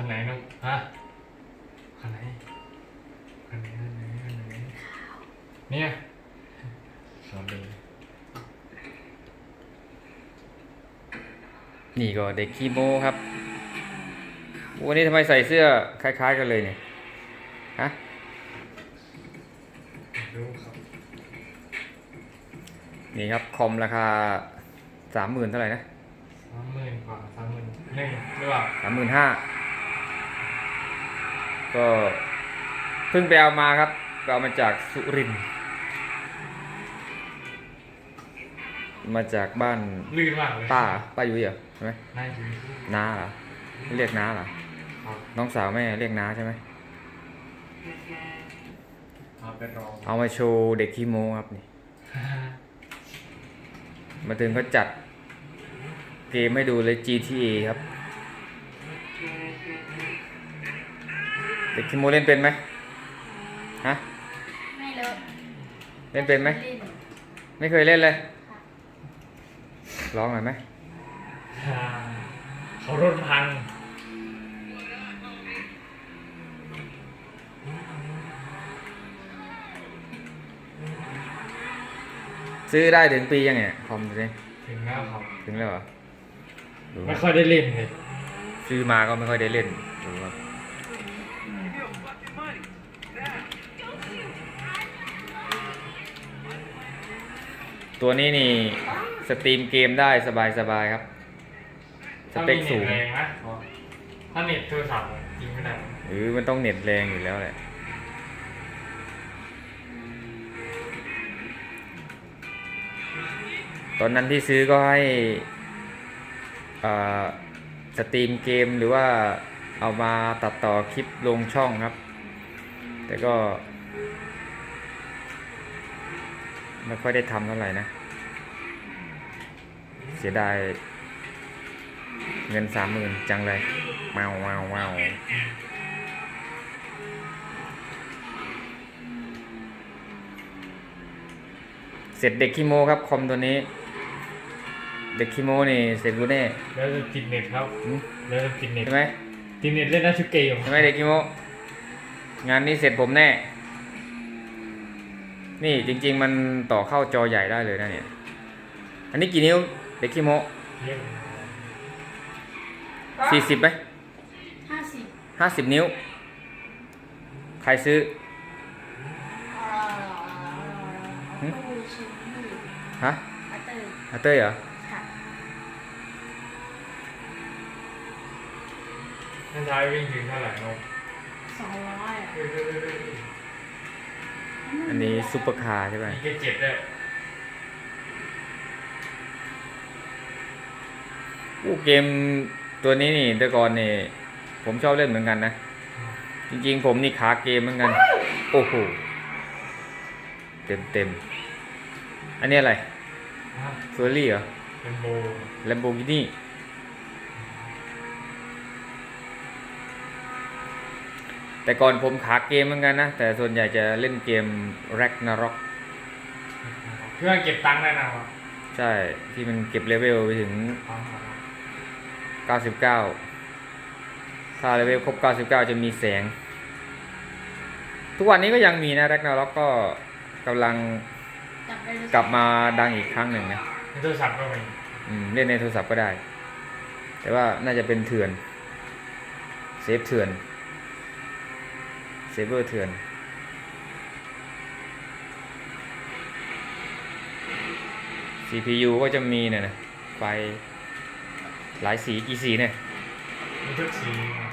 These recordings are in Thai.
คันไหนน้องฮะคันไหนคันไหนคันไหนคันไหนเนี่ยสอนเลยนี่ก็เด็กคีโมครับวันนี้ทำไมใส่เสื้อคล้าย ๆ กันเลยเนี่ย ฮะรู้ครับนี่ครับคอมราคาสามหมื่นเท่าไหร่นะสามหมื่นกว่าสามหมื่นหนึ่งหรือเปล่าสามหมื่นห้า ก็เพิ่งไปเอามาครับก็เอามาจากสุรินทร์มาจากบ้านลื่นมากเลยป้าป้ายุ้ยเหรอใช่ไหมน่าจะน้าเหรอเรียกน้าเหรอครับน้องสาวแม่เรียกน้าใช่ไหมเอาไปรองเอามาโชว์เด็กคีโมครับนี่มาถึงเขาจัดเกมให้ดูเลย GTA ครับ ด็กคีโมเล่นเป็นไหมฮะไม่เลอะเล่นเป็นไหมล่นไม่เคยเล่นเลยร้องหน่อยไหมฮ่าเขารถพังซื้อได้ถึงปียังไงคอมนี้ถึงแล้วครับถึงแล้วเหรอดูไม่ค่อยได้เล่นเลยซื้อมาก็ไม่ค่อยได้เล่นดูครับ ตัวนี้นี่สตรีมเกมได้สบายๆครับสถ้าเปมีคเน็สูตงแรงนะถ้าเน็ตโทรศัพท์อะยิงไม่ได้หรือมันต้องเน็ตแรงอยู่แล้วแหละ ตอนนั้นที่ซื้อก็ให้อ่าสตรีมเกมหรือว่าเอามาตัดต่อคลิปลงช่องครับ แต่ก็ ไม่ค่อยได้ทำเท่าไหร่นะ เสียดายเงินสามหมื่นจังเลยว้าวว้าวว้าวเสร็จเด็กคีโมครับคอมตัวนี้ เด็กคีโมนี่เสร็จกูแน่แล้วจะติดเน็ตครับหืมแล้วจะติดเน็ตใช่ไหมติดเน็ตเล่นได้ทุกเกมใช่ไหมเด็กคีโมงานนี้เสร็จผมแน่ นี่จริง ๆ มันต่อเข้าจอใหญ่ได้เลยนะเนี่ย อันนี้กี่นิ้วเด็กคีโมเยอะสี่สิบไหมห้าสิบห้าสิบนิ้ว ใครซื้อหึตู้ชิ้นหนึ่งฮะอัตเตอร์อาเต้ยเหรอค่ะท่านชายวิ่งถึงเท่าไหร่ครับสองร้อย อะอันนี้ซุปเปอร์คาร์ใช่ไหมมีแค่เจ็ดด้วยอู้เกมตัวนี้นี่แต่ก่อนนี่ผมชอบเล่นเหมือนกันนะ จริงๆ ผมนี่ขาเกมเหมือนกัน โอ้โห เต็มเต็มๆอันนี้อะไรฮะเฟอร์รี่เหรอเป็นโบแลมโบกินี่ แต่ก่อนผมขาเกมเหมือนกันนะ แต่ส่วนใหญ่จะเล่นเกม Ragnarok เพื่อเก็บตังค์ได้นะครับใช่ ที่มันเก็บเลเวลไปถึงตังค์ครับ99 ถ้าเลเวลครบ 99 จะมีแสง ทุกวันนี้ก็ยังมีนะ Ragnarok ก็กำลังจับไปเลยกลับมาดังอีกครั้งหนึ่งนะในโทรศัพท์ก็มีอืมเล่นในโทรศัพท์ก็ได้ แต่ว่าน่าจะเป็นเถื่อน เซฟเถื่อนเซฟเวอร์เถื่อน CPU ก็จะมีเนี่ยนะไฟหลายสีกี่สีเนี่ยมีทุกสี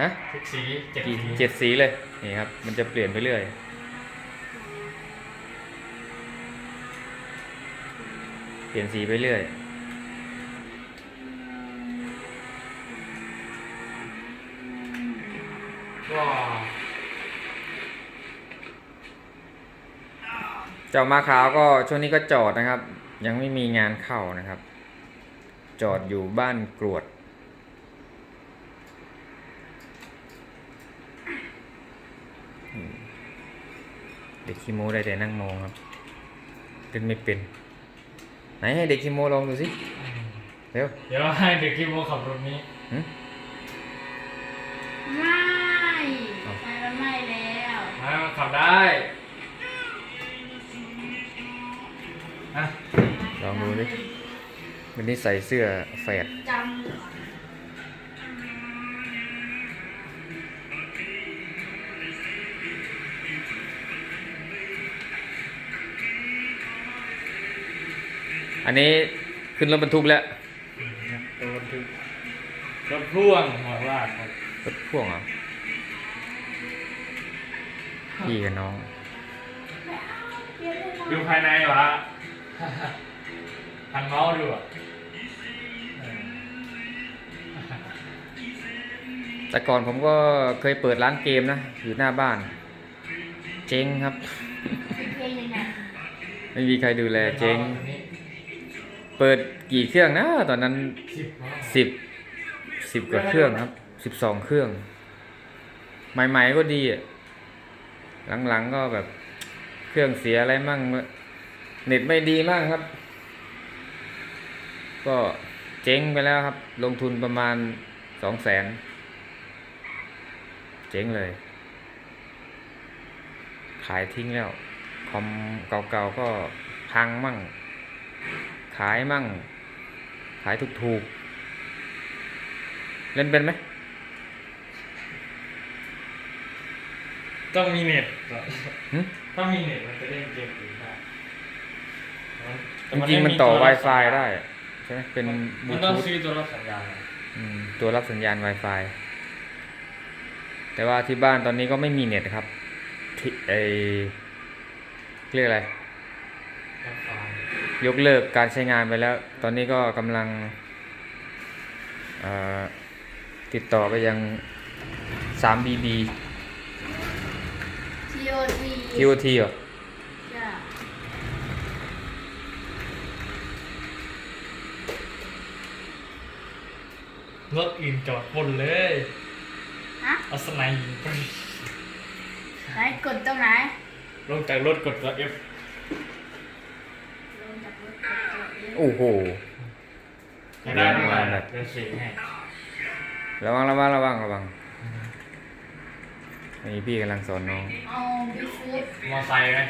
ฮะทุกสีเจ็ดกี่สีเจ็ดสีเลยนี่ครับ มันจะเปลี่ยนไปเรื่อยเปลี่ยนสีไปเรื่อย เจ้ามาขาวก็ช่วงนี้ก็จอดนะครับ ยังไม่มีงานเข้านะครับ จอดอยู่บ้านกรวดอืมเด็กคีโมได้แต่นั่งมองครับเล่นไม่เป็น ไหนให้เด็กคีโมลองดูสิเร็วเดี๋ยวให้เด็กที่โมขับรถนี้หึไม่ไฟมันไหม้แล้วมามันขับได้ ดูดิวันนี้ใส่เสื้อแฝดจำอันนี้ขึ้นรถบรรทุกแล้วตัวรถทึกรถพ่วงหัวลากครับรถพ่วงเหรอพี่กับน้องเปลี่ยนเลยนะดูภายในวะ ทันเมาส์ดูอะเออแต่ก่อนผมก็เคยเปิดร้านเกมนะ อยู่หน้าบ้าน เจ๊งครับเพลงยังไงไม่มีใครดูแลเจ๊งตัวนี้เปิดกี่เครื่องนะ ตอนนั้นสิบเนาะสิบสิบกว่าเครื่องครับสิบสองเครื่อง ใหม่ ๆ ก็ดีอะหลังๆก็แบบเครื่องเสียอะไรมั่ง เน็ตไม่ดีมั่งครับ ก็เจ๊งไปแล้วครับ ลงทุนประมาณสองแสนเจ๊งเลย ขายทิ้งแล้ว คอมเก่าๆก็พังมั่ง ขายมั่ง ขายถูกๆ เล่นเป็นไหม ต้องมีเน็ตหึถ้ามีเน็ตมันจะเล่นเกมอื่นได้แต่จริงๆมันต่อไตัวรับ Wi-Fi ได้อะ ใช่ไหมเป็นบลูมันต้องทูธซื้อตัวรับสัญญาณอะอืมตัวรับสัญญาณ Wi-Fi แต่ว่าที่บ้านตอนนี้ก็ไม่มีเน็ตครับที่ไอเรียกอะไร Wi-Fi ยกเลิกการใช้งานไปแล้ว ตอนนี้ก็กำลังเอ่อติดต่อไปยัง 3BB ทีโอที TOT เหรอ จ้ะ รถอื่นจอดบนเลยฮะเอาสไนด์ยิงไปไหนกดตรงไหนลงจากรถกดตัว F ลงจากรถกดตัวเองโอ้โหไม่ได้ไม่ได้แบบ เดี๋ยวเสียงให้ระวังระวังระวังระวังอันนี้พี่กำลังสอนน้อง เอาบิฟูดมอไซค์ไหม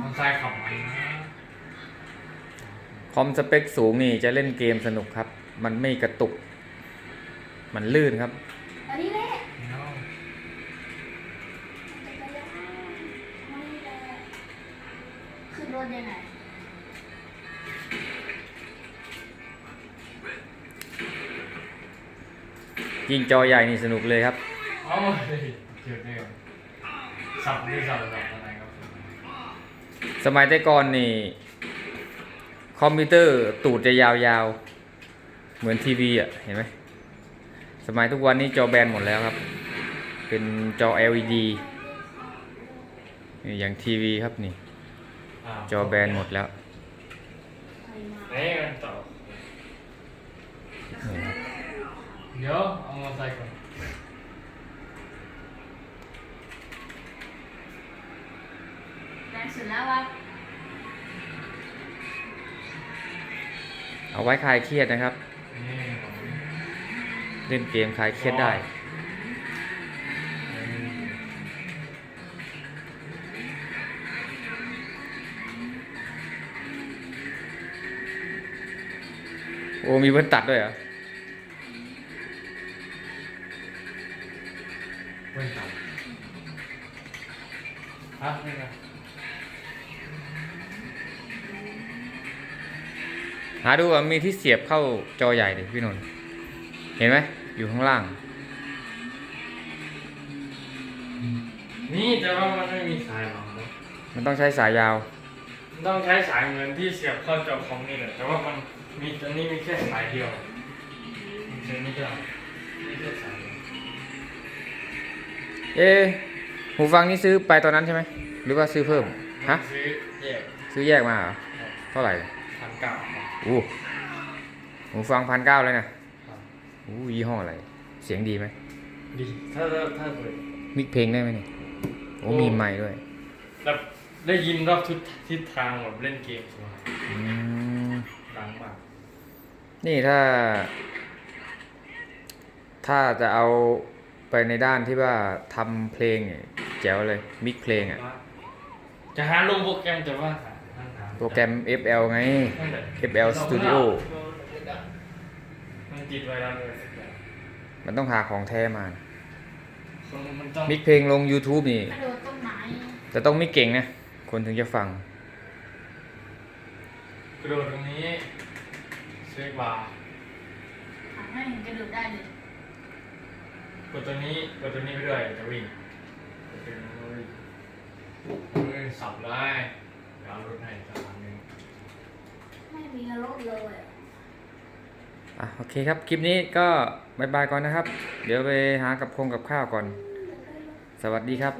มอไซค์ขับมันนะคอมสเปคสูงนี่จะเล่นเกมสนุกครับ มันไม่กระตุก มันลื่นครับอันนี้แหละเนาะจักรยานอันนี้แหละขึ้นรถยังไงยิงจอใหญ่นี่สนุกเลยครับเอาเลยเจอได้ก่อนสับด้วยสับสับอะไรครับ สมัยแต่ก่อนนี่ คอมพิวเตอร์ตูดจะยาวๆ เหมือนทีวีอะ เห็นไหม สมัยทุกวันนี้จอแบนหมดแล้วครับ เป็นจอ LED นี่อย่างทีวีครับนี่าวจอแบนหมดแล้วไปมาเฮ้ยมันต่อนี่ครับเดี๋ยวเอามอไซค์ก่อนแรงสุดแล้ววะเอาไว้คลายเครียดนะครับนี่ของ เล่นเกมคลายเครียดได้ โอ้มีเบิ้ลตัดด้วยเหรอเพื่อนขับฮะนี่ไงหาดูว่ามีที่เสียบเข้าจอใหญ่ดิพี่นนท์ เห็นไหมอยู่ข้างล่าง นี่แต่ว่ามันไม่มีสายรองรับมันต้องใช้สายยาว มันต้องใช้สายเหมือนที่เสียบเข้าจอคอมนี่แหละแต่ว่ามันมีตอนนี้มีแค่สายเดียวมันใช้ไม่ได้มีแค่สายเดียวเอ๊ะหูฟังนี่ซื้อไปตอนนั้นใช่ไหมหรือว่าซื้อเพิ่มฮะซื้อแยกซื้อแยกมาเหรอเท่าไหร่พันเก้าอู้หูฟังพันเก้าเลยนะ อู้ยี่ห้ออะไร เสียงดีไหมดีถ้าถ้าถ้าเปิดมิกเพลงได้ไหมเนี่ยโอ้โอ้มีไมค์ด้วยแบบได้ยินรอบทุกทิศทางแบบเล่นเกมสบายอืมดังมากนี่ถ้า ถ้าจะเอาไปในด้านที่ว่าทำเพลงเนี่ยแจ๋วเลย มิกเพลงอะ จะหาลงโปรแกรมแต่ว่าหาหาโปรแกรม FL ไง นั่นแหละ FL Studio มัน ติดไว้แล้วเลยสักอย่างมันต้องหาของแท้มาคนมันต้องมิกเพลงลง YouTube นี่ กระโดดต้นไม้แต่ต้องมิกเก่งนะ คนถึงจะฟัง กระโดดตรงนี้เช็คบาร์หาไม่เห็นกระโดดได้เลยกดตัวนี้กดตัวนี้ไปด้วยจะวิ่งกดตัวนี้ก็วิ่งวิ่งสับได้ดาวน์รถให้สักพักหนึงไม่มีรถเลยอะ อะโอเคครับ คลิปนี้ก็บายบายก่อนนะครับ เดี๋ยวไปหากับคงกับข้าวก่อน สวัสดีครับ